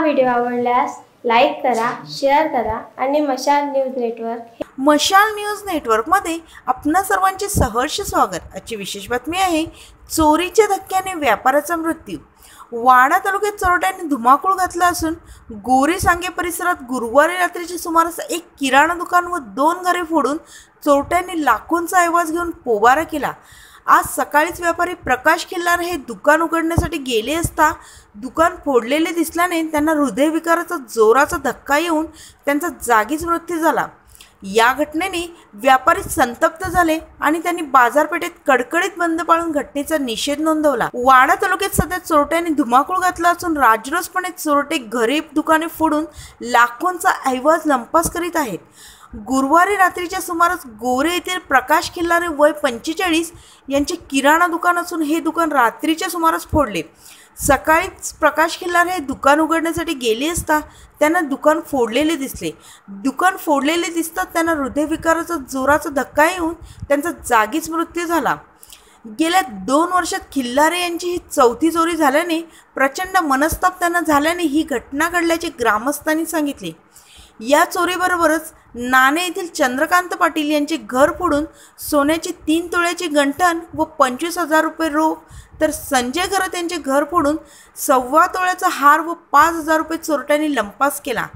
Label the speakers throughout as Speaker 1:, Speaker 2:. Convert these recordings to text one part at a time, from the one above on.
Speaker 1: Video आवडल्यास like करा share करा आणि मशाल न्यूज नेटवर्क
Speaker 2: मशाल न्यूज नेटवर्कमध्ये आपणा सर्वांचे सहर्ष स्वागत. आजची विशेष बातमी आहे चोरीच्या धक्क्याने व्यापाराचा मृत्यू. वाडा तालुक्यात चोरट्यांनी धुमाकूळ घातला असून गोरे सांगे परिसरात गुरुवारी रात्रीच्या सुमारास एक किराणा दुकान व दोन घरे फोडून चोरट्यांनी लाखोंचा ऐवाज घेऊन पोबारा केला. आज सकाळीच व्यापारी प्रकाश खिल्लार हे दुकान उघडण्यासाठी गेले असता दुकान फोडलेले दिसल्याने त्यांना हृदयविकाराचा जोराचा धक्का येऊन त्यांचा जागीच मृत्यू झाला. या घटनेने व्यापारी संतप्त झाले आणि त्यांनी बाजारपेठेत कडकडीत बंद पाळून घटनेचा निषेध नोंदवला. वाडा तालुक्यात सध्या चोरट्यांनी धुमाकूळ घातला असून राजरोसपणे चोरटे गरीब दुकाने फोडून लाखोंचा ऐवाज लंपास करीत आहेत. गुरुवारी रात्रीच्या सुमारास गोरे येथील प्रकाश खिल्लारे वय पंचेचाळीस यांचे किराणा दुकान असून हे दुकान रात्रीच्या सुमारास फोडले. सकाळीच प्रकाश खिल्लारे हे दुकान उघडण्यासाठी गेले असता त्यांना दुकान फोडलेले दिसले. दुकान फोडलेले दिसतात त्यांना हृदयविकाराचा जोराचा धक्का येऊन त्यांचा जागीच मृत्यू झाला. गेल्या दोन वर्षात खिल्लारे यांची ही चौथी चोरी झाल्याने प्रचंड मनस्ताप त्यांना झाल्याने ही घटना घडल्याचे ग्रामस्थांनी सांगितले. या चोरीबरोबरच नाणे येथील चंद्रकांत पाटील यांचे घर फोडून सोन्याची तीन तोळ्याची गंठण व पंचवीस हजार रुपये रोख तर संजय घरत यांचे घर फोडून सव्वा तोळ्याचा हार व पाच हजार रुपये चोरट्यांनी लंपास केला.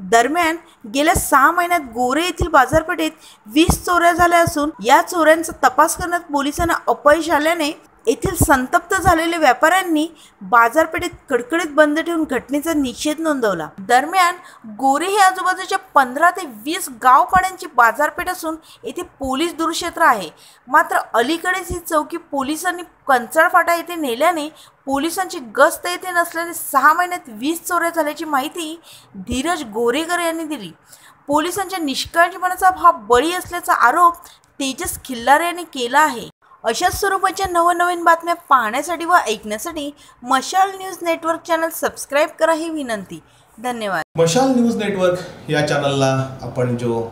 Speaker 2: दरम्यान गेल्या सहा महिन्यात गोरे येथील बाजारपेठेत वीस चोऱ्या झाल्या असून या चोऱ्यांचा तपास करण्यात पोलिसांना अपयश आल्याने येथील संतप्त झालेल्या व्यापाऱ्यांनी बाजारपेठेत कडकडीत बंद ठेवून घटनेचा निषेध नोंदवला. दरम्यान गोरे हे आजूबाजूच्या पंधरा ते वीस गावपाड्यांची बाजारपेठ असून येथे पोलीस दूरक्षेत्र आहे. मात्र अलीकडेच ही चौकी पोलिसांनी कंचाळफाटा येथे नेल्याने पोलिसांची गस्त येथे नसल्याने सहा महिन्यात वीस चोऱ्या झाल्याची माहिती धीरज गोरेकर यांनी दिली. पोलिसांच्या निष्काळजीपणाचा हा बळी असल्याचा आरोप तेजस खिल्लारे यांनी केला आहे. अशाच स्वरूपाच्या नवनवीन बातम्या पाहण्यासाठी व ऐकण्यासाठी मशाल न्यूज नेटवर्क चॅनल सबस्क्राईब करा ही विनंती. धन्यवाद.
Speaker 3: मशाल न्यूज नेटवर्क या चॅनलला आपण जो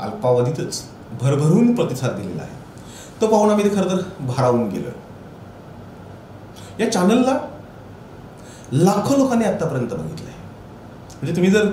Speaker 3: अल्पावधीतच भरभरून प्रतिसाद दिलेला आहे तो पाहून आम्ही ते खरं तर भारावून गेलो. या चॅनलला लाखो लोकांनी आत्तापर्यंत बघितलं आहे म्हणजे तुम्ही जर